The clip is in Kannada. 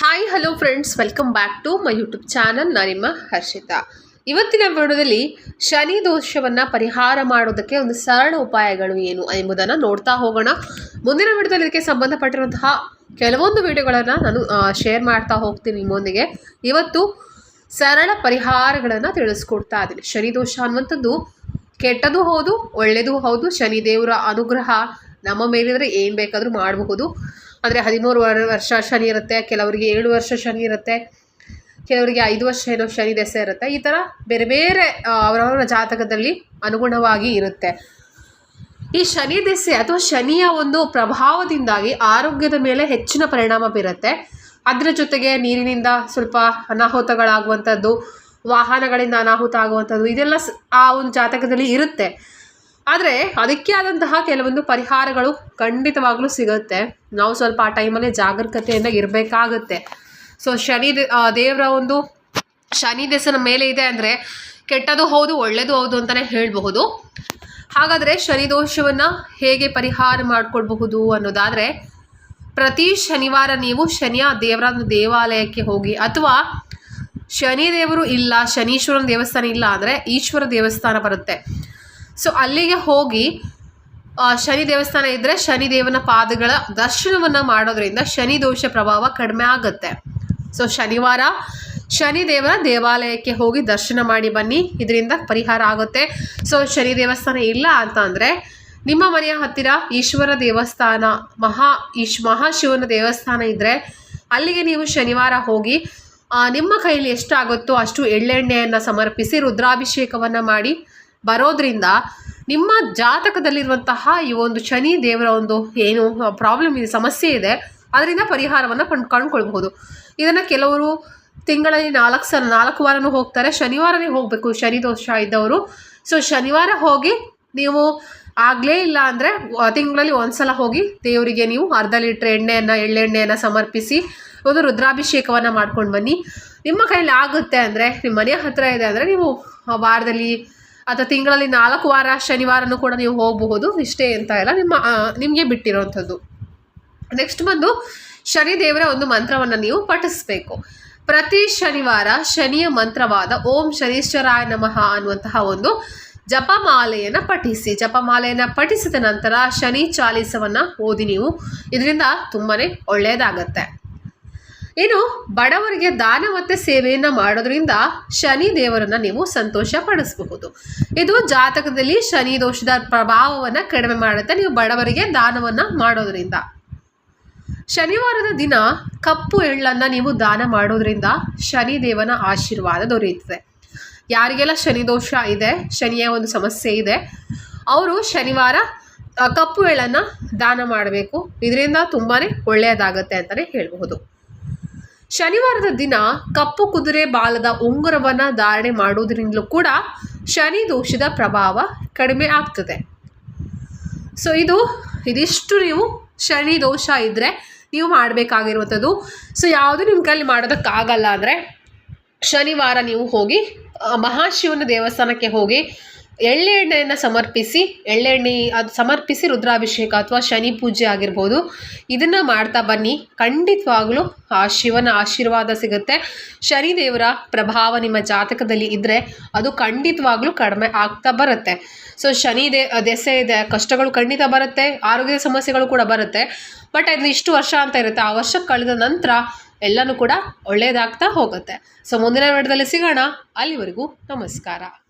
Hi hello friends welcome back to my YouTube channel ನಾನು ನಿಮ್ಮ ಹರ್ಷಿತಾ ಇವತ್ತಿನ ವಿಡಿಯೋದಲ್ಲಿ ಶನಿ ದೋಷವನ್ನು ಪರಿಹಾರ ಮಾಡೋದಕ್ಕೆ ಒಂದು ಸರಳ ಉಪಾಯಗಳು ಏನು ಎಂಬುದನ್ನು ನೋಡ್ತಾ ಹೋಗೋಣ. ಮುಂದಿನ ವಿಡಿಯೋದಲ್ಲಿ ಇದಕ್ಕೆ ಸಂಬಂಧಪಟ್ಟಿರುವಂತಹ ಕೆಲವೊಂದು ವಿಡಿಯೋಗಳನ್ನು ನಾನು ಶೇರ್ ಮಾಡ್ತಾ ಹೋಗ್ತೀನಿ ನಿಮ್ಮೊಂದಿಗೆ. ಇವತ್ತು ಸರಳ ಪರಿಹಾರಗಳನ್ನು ತಿಳಿಸ್ಕೊಡ್ತಾ ಇದ್ದೀನಿ. ಶನಿ ದೋಷ ಅನ್ನುವಂಥದ್ದು ಕೆಟ್ಟದೂ ಹೌದು ಒಳ್ಳೆಯದು ಹೌದು. ಶನಿ ದೇವರ ಅನುಗ್ರಹ ನಮ್ಮ ಮೇಲಿದ್ರೆ ಏನು ಬೇಕಾದರೂ ಮಾಡಬಹುದು. ಅಂದರೆ ಹದಿಮೂರು ವರ್, ವರ್ಷ ಶನಿ ಇರುತ್ತೆ, ಕೆಲವರಿಗೆ ಏಳು ವರ್ಷ ಶನಿ ಇರುತ್ತೆ, ಕೆಲವರಿಗೆ ಐದು ವರ್ಷ ಏನೋ ಶನಿ ದೆಸೆ ಇರುತ್ತೆ. ಈ ಥರ ಬೇರೆ ಬೇರೆ ಅವರವರ ಜಾತಕದಲ್ಲಿ ಅನುಗುಣವಾಗಿ ಇರುತ್ತೆ. ಈ ಶನಿ ದೆಸೆ ಅಥವಾ ಶನಿಯ ಒಂದು ಪ್ರಭಾವದಿಂದಾಗಿ ಆರೋಗ್ಯದ ಮೇಲೆ ಹೆಚ್ಚಿನ ಪರಿಣಾಮ ಬೀರುತ್ತೆ. ಅದರ ಜೊತೆಗೆ ನೀರಿನಿಂದ ಸ್ವಲ್ಪ ಅನಾಹುತಗಳಾಗುವಂಥದ್ದು, ವಾಹನಗಳಿಂದ ಅನಾಹುತ ಆಗುವಂಥದ್ದು, ಇದೆಲ್ಲ ಆ ಒಂದು ಜಾತಕದಲ್ಲಿ ಇರುತ್ತೆ. ಆದರೆ ಅದಕ್ಕೆ ಆದಂತಹ ಕೆಲವೊಂದು ಪರಿಹಾರಗಳು ಖಂಡಿತವಾಗ್ಲೂ ಸಿಗುತ್ತೆ. ನಾವು ಸ್ವಲ್ಪ ಆ ಟೈಮಲ್ಲಿ ಜಾಗರೂಕತೆಯಿಂದ ಇರಬೇಕಾಗುತ್ತೆ. ಸೊ ಶನಿ ದೇವರ ಒಂದು ಶನಿ ದೆಸನ ಮೇಲೆ ಇದೆ ಅಂದರೆ ಕೆಟ್ಟದು ಹೌದು ಒಳ್ಳೆಯದು ಹೌದು ಅಂತಲೇ ಹೇಳಬಹುದು. ಹಾಗಾದರೆ ಶನಿ ದೋಷವನ್ನು ಹೇಗೆ ಪರಿಹಾರ ಮಾಡಿಕೊಡ್ಬಹುದು ಅನ್ನೋದಾದರೆ ಪ್ರತಿ ಶನಿವಾರ ನೀವು ಶನಿಯ ದೇವರ ದೇವಾಲಯಕ್ಕೆ ಹೋಗಿ ಅಥವಾ ಶನಿ ದೇವರು ಇಲ್ಲ, ಶನೀಶ್ವರನ ದೇವಸ್ಥಾನ ಇಲ್ಲ ಅಂದರೆ ಈಶ್ವರ ದೇವಸ್ಥಾನ ಬರುತ್ತೆ. ಸೊ ಅಲ್ಲಿಗೆ ಹೋಗಿ ಶನಿ ದೇವಸ್ಥಾನ ಇದ್ದರೆ ಶನಿ ದೇವನ ಪಾದಗಳ ದರ್ಶನವನ್ನು ಮಾಡೋದ್ರಿಂದ ಶನಿ ದೋಷ ಪ್ರಭಾವ ಕಡಿಮೆ ಆಗುತ್ತೆ. ಸೊ ಶನಿವಾರ ಶನಿ ದೇವರ ದೇವಾಲಯಕ್ಕೆ ಹೋಗಿ ದರ್ಶನ ಮಾಡಿ ಬನ್ನಿ. ಇದರಿಂದ ಪರಿಹಾರ ಆಗುತ್ತೆ. ಸೊ ಶನಿ ದೇವಸ್ಥಾನ ಇಲ್ಲ ಅಂತ ಅಂದರೆ ನಿಮ್ಮ ಮನೆಯ ಹತ್ತಿರ ಈಶ್ವರ ದೇವಸ್ಥಾನ, ಮಹಾ ಈಶ್, ಮಹಾಶಿವನ ದೇವಸ್ಥಾನ ಇದ್ದರೆ ಅಲ್ಲಿಗೆ ನೀವು ಶನಿವಾರ ಹೋಗಿ ನಿಮ್ಮ ಕೈಯಲ್ಲಿ ಎಷ್ಟಾಗುತ್ತೋ ಅಷ್ಟು ಎಳ್ಳೆಣ್ಣೆಯನ್ನು ಸಮರ್ಪಿಸಿ ರುದ್ರಾಭಿಷೇಕವನ್ನು ಮಾಡಿ ಬರೋದ್ರಿಂದ ನಿಮ್ಮ ಜಾತಕದಲ್ಲಿರುವಂತಹ ಈ ಒಂದು ಶನಿ ದೇವರ ಒಂದು ಏನು ಪ್ರಾಬ್ಲಮ್ ಇದೆ ಸಮಸ್ಯೆ ಇದೆ. ಅದರಿಂದ ಪರಿಹಾರವನ್ನು ಕಂಡು ಕಂಡುಕೊಳ್ಬಹುದು. ಇದನ್ನು ಕೆಲವರು ತಿಂಗಳಲ್ಲಿ ನಾಲ್ಕು ಸಲ, ನಾಲ್ಕು ವಾರನೂ ಹೋಗ್ತಾರೆ. ಶನಿವಾರನೇ ಹೋಗಬೇಕು ಶನಿ ದೋಷ ಇದ್ದವರು. ಸೊ ಶನಿವಾರ ಹೋಗಿ ನೀವು ಆಗಲೇ ಇಲ್ಲ ಅಂದರೆ ತಿಂಗಳಲ್ಲಿ ಒಂದ್ಸಲ ಹೋಗಿ ದೇವರಿಗೆ ನೀವು ಅರ್ಧ ಲೀಟ್ರ್ ಎಣ್ಣೆಯನ್ನು, ಎಳ್ಳೆಣ್ಣೆಯನ್ನು ಸಮರ್ಪಿಸಿ ಒಂದು ರುದ್ರಾಭಿಷೇಕವನ್ನು ಮಾಡ್ಕೊಂಡು ಬನ್ನಿ. ನಿಮ್ಮ ಕೈಯಲ್ಲಿ ಆಗುತ್ತೆ ಅಂದರೆ ನಿಮ್ಮ ಮನೆಯ ಹತ್ತಿರ ಇದೆ ಅಂದರೆ, ನೀವು ವಾರದಲ್ಲಿ ಅಥವಾ ತಿಂಗಳಲ್ಲಿ ನಾಲ್ಕು ವಾರ ಶನಿವಾರನೂ ಕೂಡ ನೀವು ಹೋಗಬಹುದು. ಇಷ್ಟೇ ಅಂತ ಇಲ್ಲ ನಿಮ್ಮ ನಿಮಗೆ ಬಿಟ್ಟಿರೋವಂಥದ್ದು. ನೆಕ್ಸ್ಟ್ ಬಂದು ಶನಿದೇವರ ಒಂದು ಮಂತ್ರವನ್ನು ನೀವು ಪಠಿಸಬೇಕು. ಪ್ರತಿ ಶನಿವಾರ ಶನಿಯ ಮಂತ್ರವಾದ ಓಂ ಶನೀಶ್ವರಾಯ ನಮಃ ಅನ್ನುವಂತಹ ಒಂದು ಜಪಮಾಲೆಯನ್ನು ಪಠಿಸಿ. ಜಪಮಾಲೆಯನ್ನು ಪಠಿಸಿದ ನಂತರ ಶನಿ ಚಾಲಿಸವನ್ನು ಓದಿ ನೀವು. ಇದರಿಂದ ತುಂಬಾ ಒಳ್ಳೆಯದಾಗತ್ತೆ ಇನ್ನು ಬಡವರಿಗೆ ದಾನ ಮತ್ತು ಸೇವೆಯನ್ನು ಮಾಡೋದ್ರಿಂದ ಶನಿ ದೇವರನ್ನ ನೀವು ಸಂತೋಷ ಪಡಿಸಬಹುದು ಇದು ಜಾತಕದಲ್ಲಿ ಶನಿ ದೋಷದ ಪ್ರಭಾವವನ್ನು ಕಡಿಮೆ ಮಾಡುತ್ತೆ. ನೀವು ಬಡವರಿಗೆ ದಾನವನ್ನು ಮಾಡೋದ್ರಿಂದ. ಶನಿವಾರದ ದಿನ ಕಪ್ಪು ಎಳ್ಳನ್ನು ನೀವು ದಾನ ಮಾಡೋದ್ರಿಂದ ಶನಿ ದೇವನ ಆಶೀರ್ವಾದ ದೊರೆಯುತ್ತದೆ. ಯಾರಿಗೆಲ್ಲ ಶನಿ ದೋಷ ಇದೆ, ಶನಿಯ ಒಂದು ಸಮಸ್ಯೆ ಇದೆ, ಅವರು ಶನಿವಾರ ಕಪ್ಪು ಎಳ್ಳನ್ನು ದಾನ ಮಾಡಬೇಕು. ಇದರಿಂದ ತುಂಬಾ ಒಳ್ಳೆಯದಾಗತ್ತೆ ಅಂತಲೇ ಹೇಳಬಹುದು. ಶನಿವಾರದ ದಿನ ಕಪ್ಪು ಕುದುರೆ ಬಾಲದ ಉಂಗುರವನ್ನು ಧಾರಣೆ ಮಾಡುವುದರಿಂದಲೂ ಕೂಡ ಶನಿ ದೋಷದ ಪ್ರಭಾವ ಕಡಿಮೆ ಆಗ್ತದೆ. ಸೊ ಇದು, ಇದಿಷ್ಟು ನೀವು ಶನಿ ದೋಷ ಇದ್ದರೆ ನೀವು ಮಾಡಬೇಕಾಗಿರುವಂಥದ್ದು. ಸೊ ಯಾವುದು ನಿಮ್ಮ ಕೈಲಿ ಮಾಡೋದಕ್ಕಾಗಲ್ಲ ಅಂದರೆ ಶನಿವಾರ ನೀವು ಹೋಗಿ ಮಹಾಶಿವನ ದೇವಸ್ಥಾನಕ್ಕೆ ಹೋಗಿ ಎಳ್ಳೆಣ್ಣೆಯನ್ನು ಸಮರ್ಪಿಸಿ, ಎಳ್ಳೆಣ್ಣೆ, ಅದು ಸಮರ್ಪಿಸಿ ರುದ್ರಾಭಿಷೇಕ ಅಥವಾ ಶನಿ ಪೂಜೆ ಆಗಿರ್ಬೋದು. ಇದನ್ನು ಮಾಡ್ತಾ ಬನ್ನಿ. ಖಂಡಿತವಾಗಲೂ ಆ ಶಿವನ ಆಶೀರ್ವಾದ ಸಿಗುತ್ತೆ. ಶನಿ ದೇವರ ಪ್ರಭಾವ ನಿಮ್ಮ ಜಾತಕದಲ್ಲಿ ಇದ್ದರೆ ಅದು ಖಂಡಿತವಾಗ್ಲೂ ಕಡಿಮೆ ಆಗ್ತಾ ಬರುತ್ತೆ. ಸೊ ಶನಿ ದೇ ದೆಸೆ ಇದೆ ಕಷ್ಟಗಳು ಖಂಡಿತ ಬರುತ್ತೆ, ಆರೋಗ್ಯದ ಸಮಸ್ಯೆಗಳು ಕೂಡ ಬರುತ್ತೆ. ಬಟ್ ಅದು ಇಷ್ಟು ವರ್ಷ ಅಂತ ಇರುತ್ತೆ. ಆ ವರ್ಷ ಕಳೆದ ನಂತರ ಎಲ್ಲನೂ ಕೂಡ ಒಳ್ಳೆಯದಾಗ್ತಾ ಹೋಗುತ್ತೆ. ಸೊ ಮುಂದಿನ ವಿಡಿಯೋದಲ್ಲಿ ಸಿಗೋಣ. ಅಲ್ಲಿವರೆಗೂ ನಮಸ್ಕಾರ.